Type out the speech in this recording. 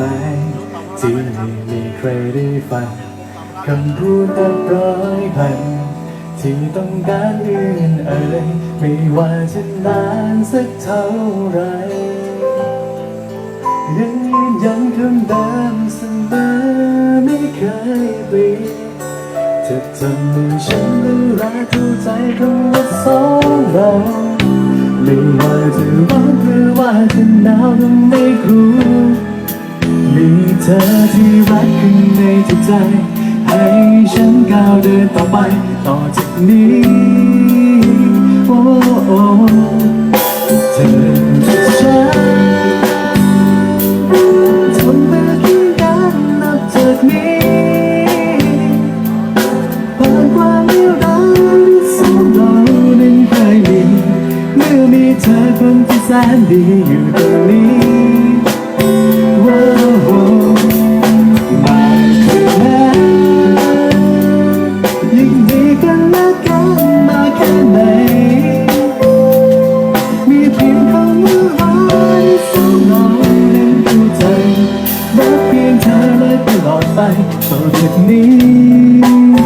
มายที่ไม่มีใครได้ฟังคำพูดนับร้อยพัน ที่ต้องการเอื่นเอ่ยไม่ว่าจะนานสักเท่าไรยังยืนยันคำเดิมเสมอไม่เคยเปลี่ยนจะทำให้ฉันรู้รักเข้าใจคำว่าสองเราไม่ว่าจะร้อนหรือว่าจะหนาวก็ไม่กลัว เธอที่รักข้างในจิตใจ ให้ฉันก้าวเดินต่อไป ต่อจากนี้โอ้โอ้เธอกับฉันทำมาเคียงกันนับจากนี้ผ่านความเลวร้ายที่สองเรานั้นเคยมีเมื่อมีเธอคนที่แสนดีอยู่ตรงนี้ ไปต่อจากนี้